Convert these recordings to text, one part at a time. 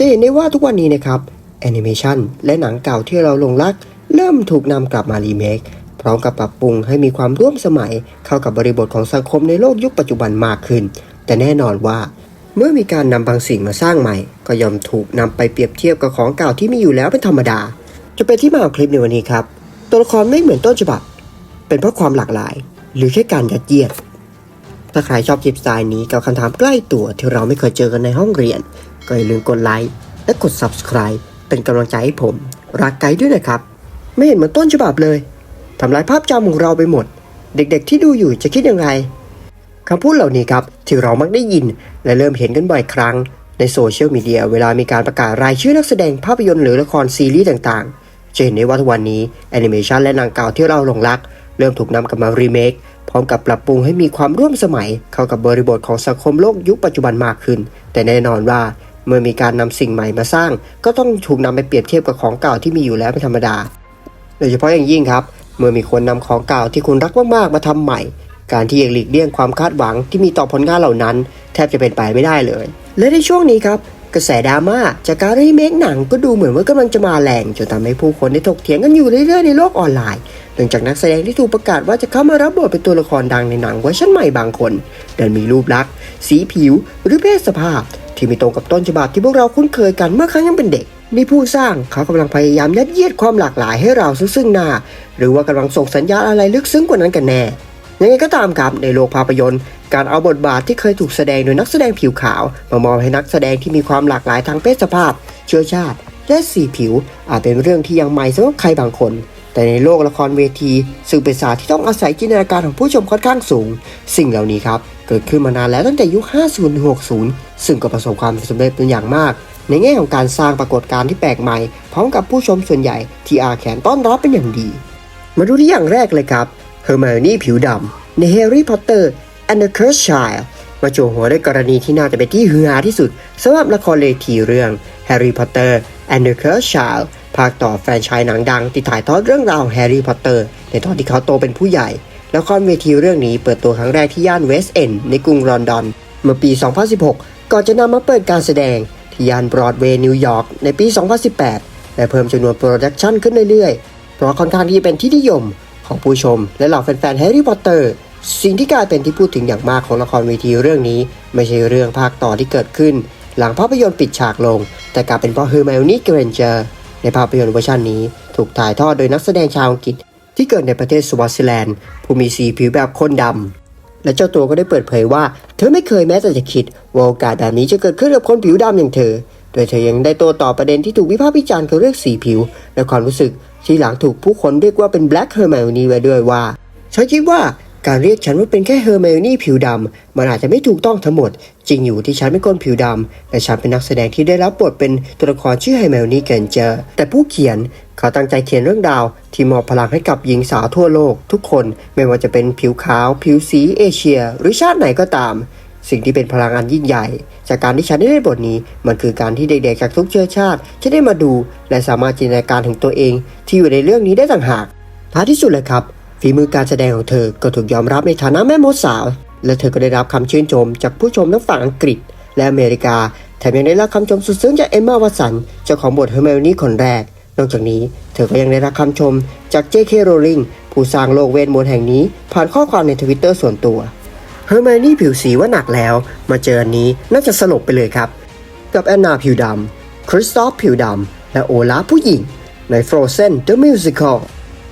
จะเห็นได้ว่าทุกวันนี้นะครับแอนิเมชันและหนังเก่าที่เราลงรัก เริ่มถูกนำกลับมารีเมคพร้อมกับปรับปรุงให้มีความร่วมสมัย เข้ากับบริบทของสังคมในโลกยุคปัจจุบันมากขึ้น แต่แน่นอนว่าเมื่อมีการนำบางสิ่งมาสร้างใหม่ ก็ย่อมถูกนำไปเปรียบเทียบกับของเก่าที่มีอยู่แล้วเป็นธรรมดา จะเป็นที่มาของคลิปในวันนี้ครับ ตัวละครไม่เหมือนต้นฉบับ เป็นเพราะความหลากหลาย หรือแค่การยัดเยียด ถ้าใครชอบคลิปสไตล์นี้กับคำถามใกล้ตัวที่เราไม่เคยเจอกันในห้องเรียน ก็อย่าลืมกดไลค์และกด subscribe เป็นกำลังใจให้ผม รักไกด์ด้วยนะครับ ไม่เห็นเหมือนต้นฉบับเลยทำลายภาพจำของเราไปหมด เด็กๆที่ดูอยู่จะคิดยังไงคำพูดเหล่านี้ครับที่เรามักได้ยินและเริ่มเห็นกันบ่อยครั้ง ในโซเชียลมีเดียเวลามีการประกาศรายชื่อนักแสดงภาพยนตร์หรือละครซีรีส์ต่างๆ จะเห็นได้ว่าทุกวันนี้แอนิเมชันและนังเก่าที่เราหลงรัก เริ่มถูกนำกลับมารีเมคพร้อมกับปรับปรุงให้มีความร่วมสมัย เข้ากับบริบทของสังคมโลกยุคปัจจุบันมากขึ้น แต่แน่นอนว่า เมื่อมีการนำสิ่งใหม่มาสร้าง ก็ต้องถูกนำไปเปรียบเทียบกับของเก่าที่มีอยู่แล้วเป็นธรรมดา โดยเฉพาะอย่างยิ่งครับ เมื่อมีคนนำของเก่าที่คุณรักมากๆมาทำใหม่ การที่จะหลีกเลี่ยงความคาดหวังที่มีต่อผลงานเหล่านั้น แทบจะเป็นไปไม่ได้เลย และในช่วงนี้ครับกระแสดราม่าจากการรีเมคหนังก็ดูเหมือนว่ากำลังจะมาแรงจนทำให้ผู้คนได้ถกเถียงกันอยู่เรื่อยๆในโลกออนไลน์เนื่องจากนักแสดงที่ถูกประกาศว่าจะเข้ามารับบทเป็นตัวละครดังในหนังเวอร์ชันใหม่บางคนดันมีรูปลักษณ์สีผิว หรือเพศสภาพ ที่ไม่ตรงกับต้นฉบับที่พวกเราคุ้นเคยกันเมื่อครั้งยังเป็นเด็ก นี่ผู้สร้างเขากำลังพยายามยัดเยียดความหลากหลายให้เราซึ่งๆหน้า หรือว่ากำลังส่งสัญญาณอะไรลึกซึ้งกว่านั้นกันแน่ยังไงก็ตามครับในโลกภาพยนตร์ การเอาบทบาทที่เคยถูกแสดงโดยนักแสดงผิวขาว มามอบให้นักแสดงที่มีความหลากหลายทางเพศสภาพ เชื้อชาติ และสีผิว อาจเป็นเรื่องที่ยังใหม่สำหรับใครบางคน แต่ในโลกละครเวที ซึ่งเป็นศาสตร์ที่ต้องอาศัยจินตนาการของผู้ชมค่อนข้างสูง สิ่งเหล่านี้ครับ เกิดขึ้นมานานแล้วตั้งแต่ยุค 50-60 ซึ่งก็ประสบความสำเร็จเป็นอย่างมาก ในแง่ของการสร้างปรากฏการณ์ที่แปลกใหม่ พร้อมกับผู้ชมส่วนใหญ่ที่อาแขนต้อนรับเป็นอย่างดี มาดูที่อย่างแรกเลยครับเฮอร์ i ม n นี่ผิวดำใน Harry Potter and the Cursed Child มาโจวหัวด้วยกรณีที่น่าจะเป็นที่ฮือฮาที่สุดสำหรับละครเลทีเรื่อง Harry Potter and the Cursed Child ภาคต่อแฟนชายหนังดังที่ถ่ายทอดเรื่องราวของแฮร์รี่พอตเตอร์ในตอนที่เขาโตเป็นผู้ใหญ่ ละครเวทีเรื่องนี้เปิดตัวครั้งแรกที่ย่านเวสต์เอนด์ในกรุงลอนดอน เมื่อปี 2016 ก่อนจะนำมาเปิดการแสดง ที่ย่านบรอดเวย์นิวยอร์กในปี 2018 และเพิ่มจำนวนโปรดักชันขึ้นเรื่อยๆ เพราะค่อนข้างที่จะเป็นที่นิยมของผู้ชมและเหล่าแฟนๆแฮร์รี่พอตเตอร์สิ่งที่กลายเป็นที่พูดถึงอย่างมากของละครเวทีเรื่องนี้ ไม่ใช่เรื่องภาคต่อที่เกิดขึ้น หลังภาพยนตร์ปิดฉากลง แต่กลายเป็นเพราะเฮอร์ไมโอนี่เกรนเจอร์ในภาพยนตร์เวอร์ชันนี้ ถูกถ่ายทอดโดยนักแสดงชาวอังกฤษ ที่เกิดในประเทศสวิตเซอร์แลนด์ผู้มีสีผิวแบบคนดำ และเจ้าตัวก็ได้เปิดเผยว่า เธอไม่เคยแม้แต่จะคิดว่าโอกาสแบบนี้จะเกิดขึ้นกับคนผิวดำอย่างเธอ โดยเธอยังได้โต้ตอบประเด็นที่ถูกวิพากษ์วิจารณ์เกี่ยวกับเรื่องสีผิว และความรู้สึกที่หลังถูกผู้คนเรียกว่าเป็น Black Hermione ไว้ด้วยว่าฉันคิดว่าการเรียกฉันว่าเป็นแค่เฮอร์ i ม n นี่ผิวดำ มันอาจจะไม่ถูกต้องทั้งหมด จริงอยู่ที่ฉันเป็นคนผิวดำ และฉันเป็นนักแสดงที่ได้รับบทเป็นตัวละครชื่อเฮอร์ม n นี่เกนเจอร์ แต่ผู้เขียน เขาตั้งใจเขียนเรื่องราว ที่มอบพลังให้กับหญิงสาวทั่วโลก ทุกคนไม่ว่าจะเป็นผิวขาว ผิวสีเอเชีย หรือชาติไหนก็ตาม สิ่งที่เป็นพลังอันยิ่งใหญ่ จากการที่ฉันได้เล่นบทนี้ มันคือการที่เด็กๆจากทุกเชื้อชาติจะได้มาดู และสามารถจินตนาการถึงตัวเอง ที่อยู่ในเรื่องนี้ได้ต่างหากท้ายที่สุดเลยครับฝีมือการแสดงของเธอก็ถูกยอมรับในฐานะแม่มดสาว และเธอก็ได้รับคำชื่นชมจากผู้ชมทั้งฝั่งอังกฤษ และอเมริกาแถมยังได้รับคำชมสุดซึ้งจากเอมมาวัสันเจ้าของบทเฮอร์ i ม n นี่คนแรก นอกจากนี้เธอก็ยังได้รับคำชมจาก J.K. Rowling ผู้สร้างโลกเวทมนต์แห่งนี้ ผ่านข้อความในทวิตเตอร์ส่วนตัวเฮอร์ i มนี่ผิวสีว่าหนักแล้ว มาเจออันนี้น่าจะสลบไปเลยครับ กับแอนนาผิวดำคริสตอฟผิวดำและโอลาฟผู้หญิง ใน Frozen The Musical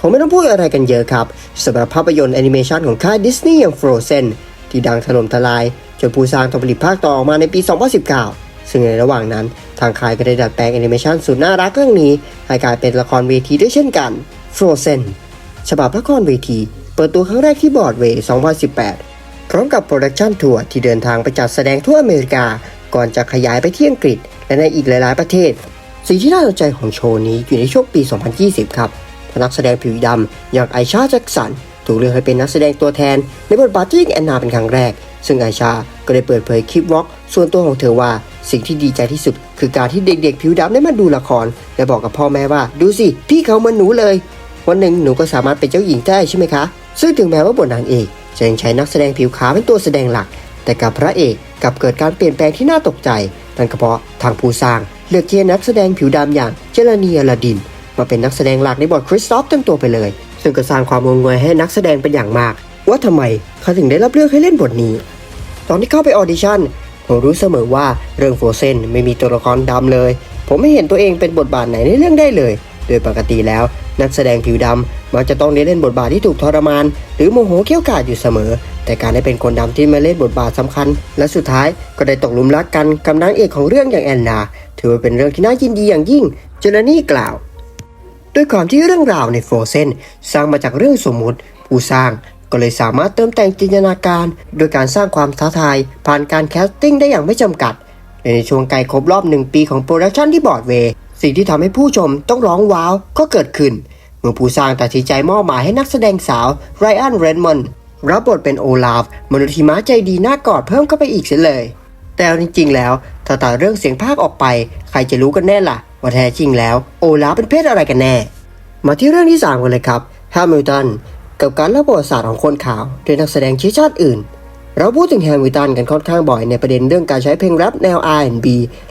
คงไม่ต้องพูดอะไรกันเยอะครับสำหรับภาพยนตร์แอนิเมชันของค่ายดิสนีย์อย่าง Frozen ที่ดังถล่มทลายจนผู้สร้างต้องผลิตภาคต่อออกมาในปี 2019 ซึ่งในระหว่างนั้นทางค่ายก็ได้ดัดแปลงแอนิเมชันสุดน่ารักเรื่องนี้ ให้กลายเป็นละครเวทีด้วยเช่นกัน Frozen ฉบับละครเวที เปิดตัวครั้งแรกที่บอร์ดเวย์ 2018 พร้อมกับโปรดักชันทัวร์ที่เดินทางไปจัดแสดงทั่วอเมริกา ก่อนจะขยายไปที่อังกฤษ และในอีกหลาย ๆ ประเทศ สิ่งที่น่าสนใจของโชว์นี้อยู่ในช่วงปี 2020 ครับนักแสดงผิวดำอย่างไอชาแจ็คสันถูกเลือกให้เป็นนักแสดงตัวแทนในบทบาทที่ยิงแอนนาเป็นครั้งแรก ซึ่งไอชาก็ได้เปิดเผยคลิปวอล์กส่วนตัวของเธอว่า สิ่งที่ดีใจที่สุด คือการที่เด็กๆ ผิวดำได้มาดูละคร และบอกกับพ่อแม่ว่า ดูสิ พี่เขามือนหนูเลย วันหนึ่งหนูก็สามารถเป็นเจ้าหญิงได้ใช่ไหมคะ ซึ่งถึงแม้ว่าบทนางเอกจะยังใช้นักแสดงผิวขาวเป็นตัวแสดงหลัก แต่กับพระเอกกลับเกิดการเปลี่ยนแปลงที่น่าตกใจนั่นก็เพราะทางผู้สร้างเลือกเชียร์นักแสดงผิวดำอย่างเจลานีอลาดิน มาเป็นนักแสดงหลักในบทคริสตอฟเต็มตัวไปเลย ซึ่งก็สร้างความงงงวยให้นักแสดงเป็นอย่างมาก ว่าทำไมเขาถึงได้รับเลือกให้เล่นบทนี้ ตอนที่เข้าไปออดิชั่น ผมรู้เสมอว่าเรื่องโฟเซนไม่มีตัวละครดำเลย ผมไม่เห็นตัวเองเป็นบทบาทไหนในเรื่องได้เลย โดยปกติแล้ว นักแสดงผิวดำมักจะต้องได้เล่นบทบาทที่ถูกทรมาน หรือโมโหเขี้ยวกาดอยู่เสมอ แต่การได้เป็นคนดำที่มาเล่นบทบาทสำคัญ และสุดท้ายก็ได้ตกหลุมรักกันกับนางเอกของเรื่องอย่างแอนนา ถือว่าเป็นเรื่องที่น่ายินดีอย่างยิ่งเจลนี่กล่าวด้วยความที่เรื่องราวในโฟเซนสร้างมาจากเรื่องสมมุติ ผู้สร้าง ก็เลยสามารถเติมแต่งจินตนาการ โดยการสร้างความท้าทาย ผ่านการแคสติ้งได้อย่างไม่จำกัด ในช่วงใกล้ครบรอบหนึ่งปีของโปรดักชันที่บอร์ดเวย์สิ่งที่ทำให้ผู้ชมต้องร้องว้าวก็เกิดขึ้น เมื่อผู้สร้างตัดสินใจมอบหมายให้นักแสดงสาวไรอันเรดมอนรับบทเป็นโอลาฟมนุษย์หิมะใจดีน่ากอดเพิ่มเข้าไปอีกเสียเลย แต่จริงๆแล้วถ้าตัดเรื่องเสียงภาคออกไป ใครจะรู้กันแน่ล่ะ ว่าแท้จริงแล้ว โอลาฟเป็นเพศอะไรกันแน่ มาที่เรื่องที่3กันเลยครับแฮมิลตัน กับการเล่าประวัติศาสตร์ของคนขาวโดยนักแสดงเชื้อชาติอื่น เราพูดถึงแฮมิลตันกันค่อนข้างบ่อยในประเด็นเรื่องการใช้เพลงแรปแนว R&B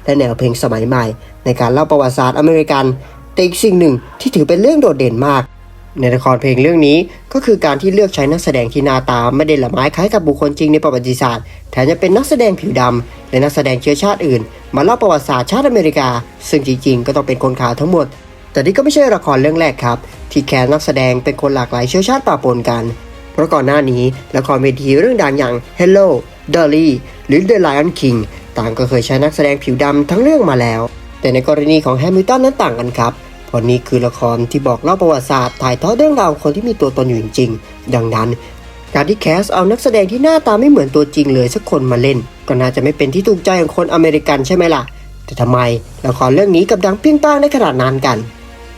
และแนวเพลงสมัยใหม่ ในการเล่าประวัติศาสตร์อเมริกัน แต่อีกสิ่งหนึ่งที่ถือเป็นเรื่องโดดเด่นมาก ในละครเพลงเรื่องนี้ก็คือการที่เลือกใช้นักแสดงที่หน้าตาไม่ได้ละไม้คล้ายกับบุคคลจริงในประวัติศาสตร์แถมยังเป็นนักแสดงผิวดำและนักแสดงเชื้อชาติอื่น มาเล่าประวัติศาสตร์ชาติอเมริกา ซึ่งจริงๆก็ต้องเป็นคนขาวทั้งหมด แต่นี่ก็ไม่ใช่ละครเรื่องแรกครับ ที่แคสนักแสดงเป็นคนหลากหลายเชื้อชาติปะปนกัน เพราะก่อนหน้านี้ละครเวทีเรื่องดังอย่าง Hello Dolly หรือ The Lion King ต่างก็เคยใช้นักแสดงผิวดำทั้งเรื่องมาแล้ว แต่ในกรณีของแฮมิลตันนั้นต่างกันครับเพราะนี่คือละครที่บอกเล่าประวัติศาสตร์ถ่ายทอดเรื่องราวของคนที่มีตัวตนอยู่จริงๆดังนั้น การที่แคสเอานักแสดงที่หน้าตาไม่เหมือนตัวจริงเลยสักคนมาเล่น ก็น่าจะไม่เป็นที่ถูกใจของคนอเมริกันใช่ไหมล่ะแต่ทำไมละครเรื่องนี้กับดังเปี้ยงป้างได้ขนาดนั้นกัน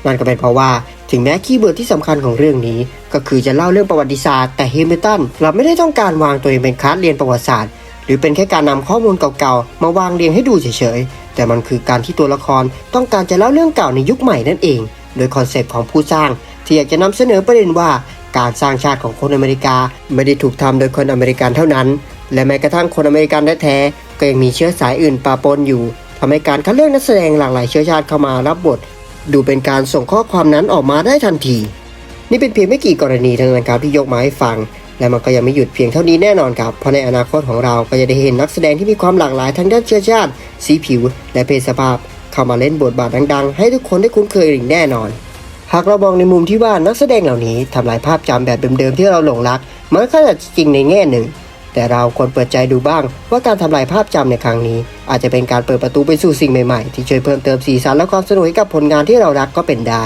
นั่นก็เป็นเพราะว่าถึงแม้คีย์เวิร์ดที่สำคัญของเรื่องนี้ ก็คือจะเล่าเรื่องประวัติศาสตร์แต่เฮมิลตันกลับไม่ได้ต้องการวางตัวเองเป็นคลาสเรียนประวัติศาสตร์ หรือเป็นแค่การนำข้อมูลเก่าๆ มาวางเรียงให้ดูเฉยๆ แต่มันคือการที่ตัวละครต้องการจะเล่าเรื่องเก่าในยุคใหม่นั่นเอง โดยคอนเซปต์ของผู้สร้างที่อยากจะนำเสนอประเด็นว่าการสร้างชาติของคนอเมริกา ไม่ได้ถูกทำโดยคนอเมริกันเท่านั้น และแม้กระทั่งคนอเมริกันแท้ๆก็ยังมีเชื้อสายอื่นปะปนอยู่ทำให้การคัดเลือกนักแสดงหลากหลายเชื้อชาติเข้ามารับบท ดูเป็นการส่งข้อความนั้นออกมาได้ทันที นี่เป็นเพียงไม่กี่กรณีเท่านั้นครับที่ยกมาให้ฟัง และมันก็ยังไม่หยุดเพียงเท่านี้แน่นอนครับ เพราะในอนาคตของเราก็จะได้เห็นนักแสดงที่มีความหลากหลายทั้งด้านเชื้อชาติ สีผิว และเพศสภาพ เข้ามาเล่นบทบาทดังๆ ให้ทุกคนได้คุ้นเคยอย่างแน่นอน หากเรามองในมุมที่ว่านักแสดงเหล่านี้ทำลายภาพจำแบบเดิมๆที่เราหลงรัก มันก็อาจจะจริงในแง่หนึ่ง แต่เราควรเปิดใจดูบ้าง ว่าการทำลายภาพจำในครั้งนี้ อาจจะเป็นการเปิดประตูไปสู่สิ่งใหม่ๆ ที่ช่วยเพิ่มเติมสีสันและความสนุกให้กับผลงานที่เรารักก็เป็นได้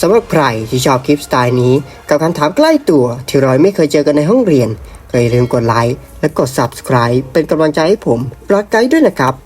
สำหรับใครที่ชอบคลิปสไตล์นี้ กับคำถามใกล้ตัวที่รอยไม่เคยเจอกันในห้องเรียนก็อย่าลืมกดไลค์และกด subscribe เป็นกำลังใจให้ผม รักไกด์ด้วยนะครับ